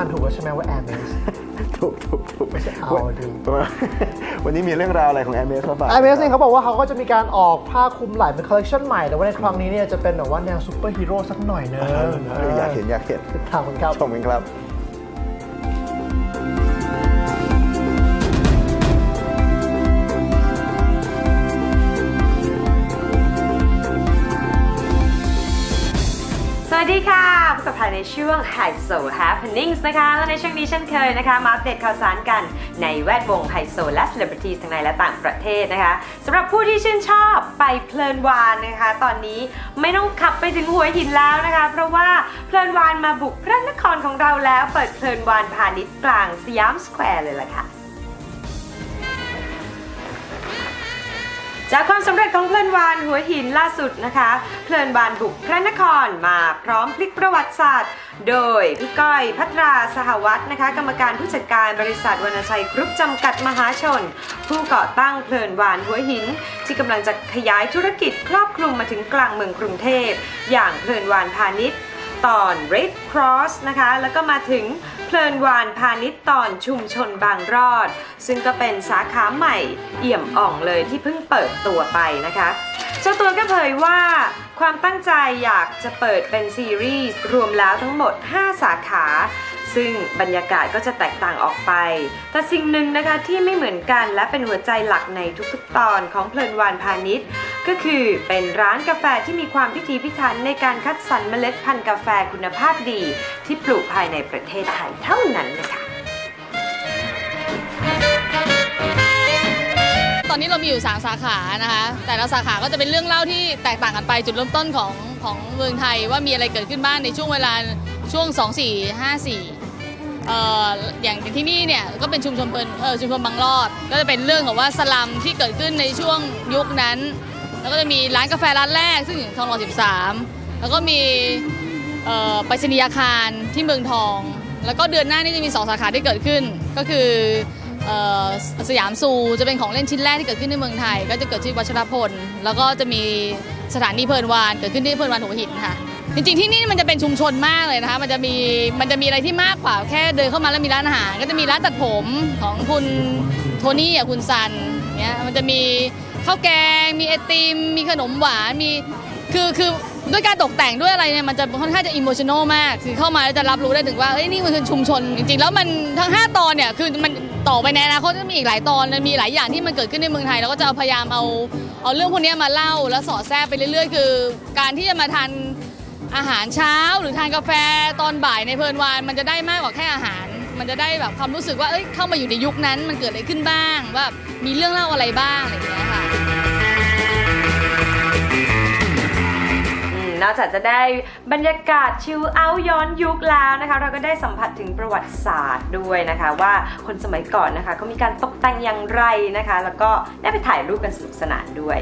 อ่านถูกแล้วใช่ไหมว่า Air m a s ถูกถูกถูกไม่ใช่เอาวันดูวันนี้มีเรื่องราวอะไรของแอร์เมสมาฝาก Air m a s เนี่ยเขาบอกว่าเขาก็จะมีการออกผ้าคลุมไหล่เป็นคอลเลคชันใหม่ แต่ว่าในครั้งนี้เนี่ยจะเป็นแบบว่าแนวซูเปอร์ฮีโร่สักหน่อยเนอะเอออยากเห็นอยากเห็นติดตามกันครับ ชมกันครับ สวัสดีค่ะพบกับถ่ายในช่วง High So Happenings นะคะ และในช่วงนี้เช่นเคยนะคะ มาอัปเดตข่าวสารกันในแวดวงไฮโซและ Celebrities ทั้งในและต่างประเทศนะคะสำหรับผู้ที่ชื่นชอบไปเพลินวานนะคะ ตอนนี้ไม่ต้องขับไปถึงหัวหินแล้วนะคะ เพราะว่าเพลินวานมาบุกพระนครของเราแล้ว เปิดเพลินวานพาณิชย์กลางสยามสแควร์เลยล่ะค่ะ จากความสำเร็จของเพลินวานหัวหินล่าสุดนะคะ เพลินวานบุกพระนครมาพร้อมพลิกประวัติศาสตร์ โดยพี่ก้อยพัทราสหวัฒน์นะคะ กรรมการผู้จัดการบริษัทวรรณชัยกรุ๊ปจำกัดมหาชน ผู้ก่อตั้งเพลินวานหัวหิน ที่กำลังจะขยายธุรกิจครอบคลุมมาถึงกลางเมืองกรุงเทพ อย่างเพลินวานพาณิชย์ ตอน Red Cross นะคะ แล้วก็มาถึง เพลินวานพาณิชย์ตอนชุมชนบางรอด ซึ่งก็เป็นสาขาใหม่เอี่ยมอ่องเลยที่เพิ่งเปิดตัวไปนะคะเจ้าตัวก็เผยว่าความตั้งใจอยากจะเปิดเป็นซีรีส์รวมแล้วทั้งหมด 5 สาขา ซึ่งบรรยากาศก็จะแตกต่างออกไป แต่สิ่งหนึ่งนะคะที่ไม่เหมือนกันและเป็นหัวใจหลักในทุกๆตอนของเพลินวานพาณิชย์ ก็คือเป็นร้านกาแฟที่มีความพิถีพิถันในการคัดสรรเมล็ดพันธุ์กาแฟคุณภาพดี ที่ปลูกภายในประเทศไทยเท่านั้นนะคะ ตอนนี้เรามีอยู่3สาขานะคะ แต่ละสาขาก็จะเป็นเรื่องเล่าที่แตกต่างกันไปจุดเริ่มต้นของของเมืองไทยว่ามีอะไรเกิดขึ้นบ้างในช่วงเวลาช่วง 2454เอ่ออย่างที่นี่เนี่ยก็เป็นชุมชนเพลินเออชุมชนบางรอด ก็จะเป็นเรื่องของว่าสลัมที่เกิดขึ้นในช่วงยุคนั้น แล้วก็จะมีร้านกาแฟร้านแรกซึ่งอยู่ทองหล่อ13 แล้วก็มีไปรษณียาคารที่เมืองทอง แล้วก็เดือนหน้านี่จะมีสองสาขาที่เกิดขึ้น ก็คือเอ่อสยามซูจะเป็นของเล่นชิ้นแรกที่เกิดขึ้นในเมืองไทย ก็จะเกิดที่วัชรพล แล้วก็จะมีสถานีเพลินวานเกิดขึ้นที่เพลินวานหัวหินค่ะจริงๆที่นี่มันจะเป็นชุมชนมากเลยนะคะ มันจะมีมันจะมีอะไรที่มากกว่าแค่เดินเข้ามาแล้วมีร้านอาหาร ก็จะมีร้านตัดผมของคุณโทนี่กับคุณซันเนี้ยมันจะมี ข้าวแกง มีไอติม มีขนมหวาน มีคือคือด้วยการตกแต่งด้วยอะไรเนี่ยมันจะค่อนข้างจะอิโมชันอลมากคือเข้ามาแล้วจะรับรู้ได้ถึงว่าเอ้ยนี่มันคือชุมชน จริงๆ แล้วมันทั้ง 5 ตอนเนี่ยคือมันต่อไปในอนาคตจะมีอีกหลายตอนมีหลายอย่างที่มันเกิดขึ้นในเมืองไทยแล้วก็จะพยายามเอาเอาเรื่องพวกนี้มาเล่าแล้วสอดแทรกไปเรื่อยๆ คือ การที่จะมาทานอาหารเช้า หรือทานกาแฟตอนบ่ายในเพลินวานมันจะได้มากกว่าแค่อาหาร มันจะได้แบบความรู้สึกว่าเอ้ยเข้ามาอยู่ในยุคนั้นมันเกิดอะไรขึ้นบ้าง ว่ามีเรื่องเล่าอะไรบ้างอะไรอย่างเงี้ยค่ะนอกจากจะได้บรรยากาศชิลเอาย้อนยุคแล้วนะคะ เราก็ได้สัมผัสถึงประวัติศาสตร์ด้วยนะคะ ว่าคนสมัยก่อนนะคะเขามีการตกแต่งอย่างไรนะคะ แล้วก็ได้ไปถ่ายรูปกันสนุกสนานด้วย